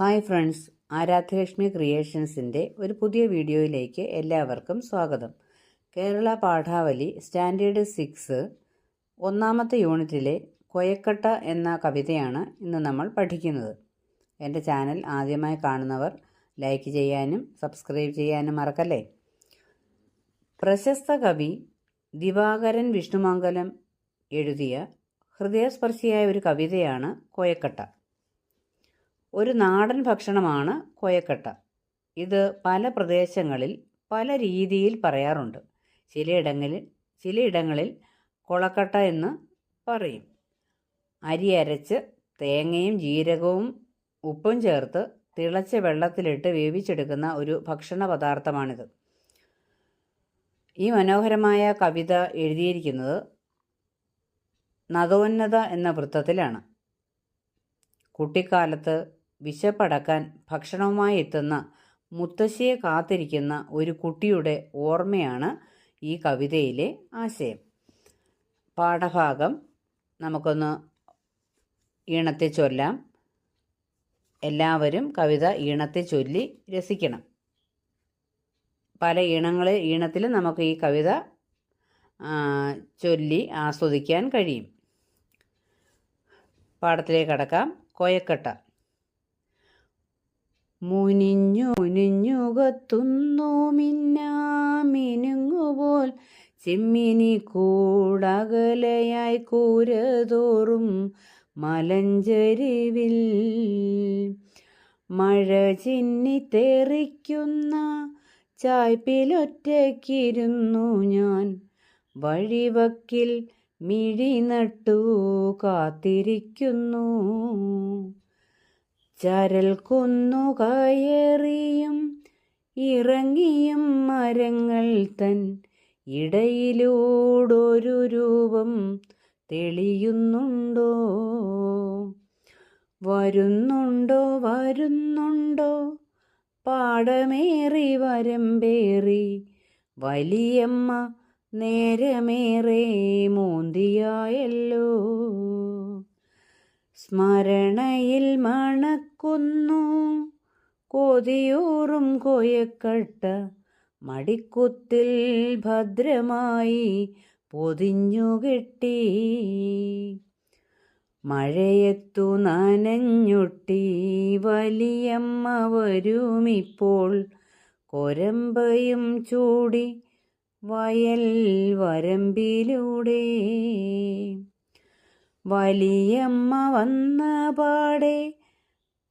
Hi friends ആരാധ്യലക്ഷ്മി ക്രിയേഷൻസിന്റെ ഒരു പുതിയ വീഡിയോയിലേക്ക് എല്ലാവർക്കും സ്വാഗതം. കേരള പാഠാവലി സ്റ്റാൻഡേർഡ് സിക്സ് ഒന്നാമത്തെ യൂണിറ്റിലെ കൊയക്കട്ട എന്ന കവിതയാണ് ഇന്ന് നമ്മൾ പഠിക്കുന്നത്. എന്റെ ചാനൽ ആദ്യമായി കാണുന്നവർ ലൈക്ക് ചെയ്യാനും സബ്സ്ക്രൈബ് ചെയ്യാനും മറക്കല്ലേ? പ്രശസ്ത കവി ദിവാകരൻ വിഷ്ണുമംഗലം എഴുതിയ ഹൃദയസ്പർശിയായ ഒരു കവിതയാണ് കോയക്കട്ട. ഒരു നാടൻ ഭക്ഷണമാണ് കോയക്കട്ട. ഇത് പല പ്രദേശങ്ങളിൽ പല രീതിയിൽ പറയാറുണ്ട്. ചിലയിടങ്ങളിൽ ചിലയിടങ്ങളിൽ കൊളക്കട്ട എന്ന് പറയും. അരി അരച്ച് തേങ്ങയും ജീരകവും ഉപ്പും ചേർത്ത് തിളച്ച വെള്ളത്തിലിട്ട് വേവിച്ചെടുക്കുന്ന ഒരു ഭക്ഷണ പദാർത്ഥമാണിത്. ഈ മനോഹരമായ കവിത എഴുതിയിരിക്കുന്നത് നദോന്നത എന്ന വൃത്തത്തിലാണ്. കുട്ടിക്കാലത്ത് വിശപ്പടക്കാൻ ഭക്ഷണവുമായി എത്തുന്ന മുത്തശ്ശിയെ കാത്തിരിക്കുന്ന ഒരു കുട്ടിയുടെ ഓർമ്മയാണ് ഈ കവിതയിലെ ആശയം. പാഠഭാഗം നമുക്കൊന്ന് ഈണത്തെ ചൊല്ലാം. എല്ലാവരും കവിത ഈണത്തെ ചൊല്ലി രസിക്കണം. പല ഈണങ്ങൾ ഈണത്തിൽ നമുക്ക് ഈ കവിത ചൊല്ലി ആസ്വദിക്കാൻ കഴിയും. പാഠത്തിലേക്ക് കടക്കാം. കോയക്കട്ട. മുനിഞ്ഞു മുനിഞ്ഞുകത്തുന്നു മിന്നാമിനുങ്ങുപോൽ. ചെമ്മിനി കൂടകലയായി കൂരതോറും മലഞ്ചരിവിൽ മഴ ചിന്നി തെറിക്കുന്ന ചായ്പിലൊറ്റയ്ക്കിരുന്നു ഞാൻ. വഴിവക്കിൽ മിഴി നട്ടു കാത്തിരിക്കുന്നു. ചരൽ കൊന്നു കയറിയും ഇറങ്ങിയും മരങ്ങൾ തൻ ഇടയിലൂടൊരു രൂപം തെളിയുന്നുണ്ടോ? വരുന്നുണ്ടോ വരുന്നുണ്ടോ? പാടമേറി വരമ്പേറി വലിയമ്മ നേരമേറെ മോന്തിയായല്ലോ. സ്മരണയിൽ മണക്കുന്നു. കൊതിയൂറും കൊയക്കട്ട മടിക്കുത്തിൽ ഭദ്രമായി പൊതിഞ്ഞു കെട്ടി. മഴയത്തു നനഞ്ഞൊട്ടി വലിയമ്മ വരുമിപ്പോൾ കൊരമ്പയും ചൂടി വയൽ വരമ്പിലൂടെ. വലിയമ്മ വന്ന പാടെ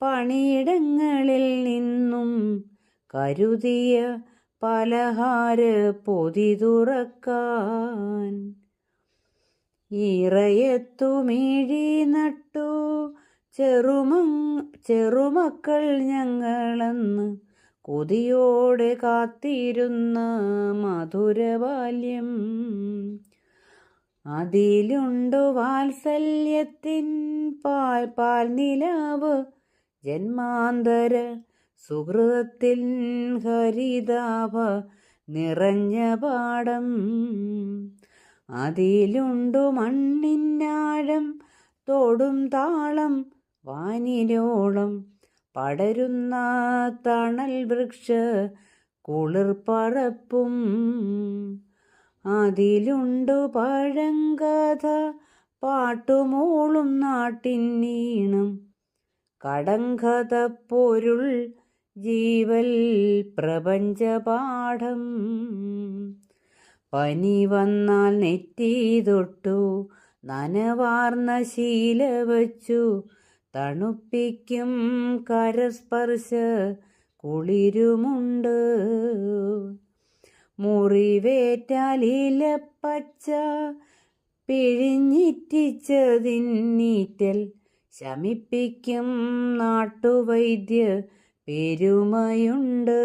പണിയിടങ്ങളിൽ നിന്നും കരുതിയ പലഹാര പൊതി തുറക്കാൻ. ഇറയത്തു മിഴി നട്ടു ചെറുമ ചെറുമക്കൾ ഞങ്ങളെന്ന് കൊതിയോടെ കാത്തിരുന്ന മധുരബാല്യം അതിലുണ്ടു വാത്സല്യത്തിൻ പാൽ പാൽ നിലാവ് ജന്മാന്തര സുഹൃത്തിൻ ഹരിതാവ നിറഞ്ഞ പാടം. അതിലുണ്ടു മണ്ണിന്നാഴം തോടും താളം വാനിരോളം പടരുന്ന തണൽ വൃക്ഷ കുളിർപ്പറപ്പും അതിലുണ്ടു പഴങ്കഥ പാട്ടുമോളും നാട്ടിന്നീണം കടങ്കഥ പൊരുൾ ജീവൽ പ്രപഞ്ചപാഠം. പനി വന്നാൽ നെറ്റി തൊട്ടു നനവാർന്ന ശീല വച്ചു. തണുപ്പിക്കും കരസ്പർശ കുളിരുമുണ്ട്. മുറിവേറ്റാൽ ഇലപ്പച്ച പിഴിഞ്ഞിറ്റിച്ചതിന്നീറ്റൽ ശമിപ്പിക്കും നാട്ടുവൈദ്യ പെരുമയുണ്ട്.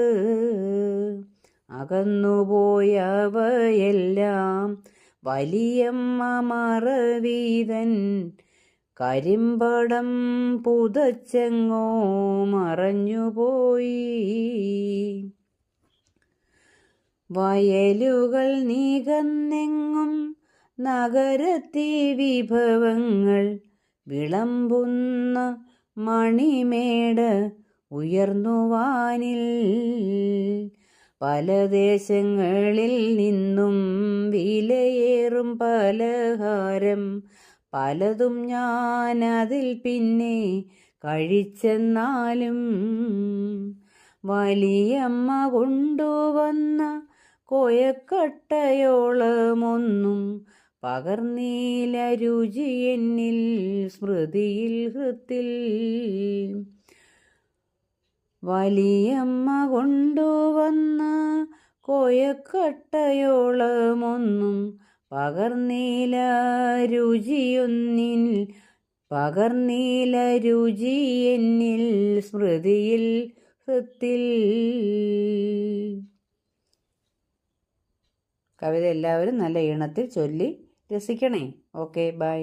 അകന്നുപോയവയെല്ലാം വലിയമ്മ മറവീതൻ കരിമ്പടം പുതച്ചെങ്ങോ മറഞ്ഞുപോയി. വയലുകൾ നീകന്നെങ്ങും നഗരത്തി വിഭവങ്ങൾ വിളമ്പുന്ന മണിമേട് ഉയർന്നു വാനിൽ പല ദേശങ്ങളിൽ നിന്നും വിലയേറും പലഹാരം പലതും ഞാൻ അതിൽ പിന്നെ കഴിച്ചെന്നാലും വലിയമ്മ കൊണ്ടുവന്ന കോയക്കട്ടയോളമൊന്നും പകർന്നീല രുചി എന്നിൽ സ്മൃതിയിൽ ഹൃത്തിൽ. വലിയമ്മ കൊണ്ടുവന്ന കോയക്കട്ടയോളമൊന്നും പകർന്നീല രുചിയൊന്നിൽ പകർന്നീല രുചി എന്നിൽ സ്മൃതിയിൽ ഹൃത്തിൽ. കവിത എല്ലാവരും നല്ല ഈണത്തിൽ ചൊല്ലി രസിക്കണേ. Okay bye.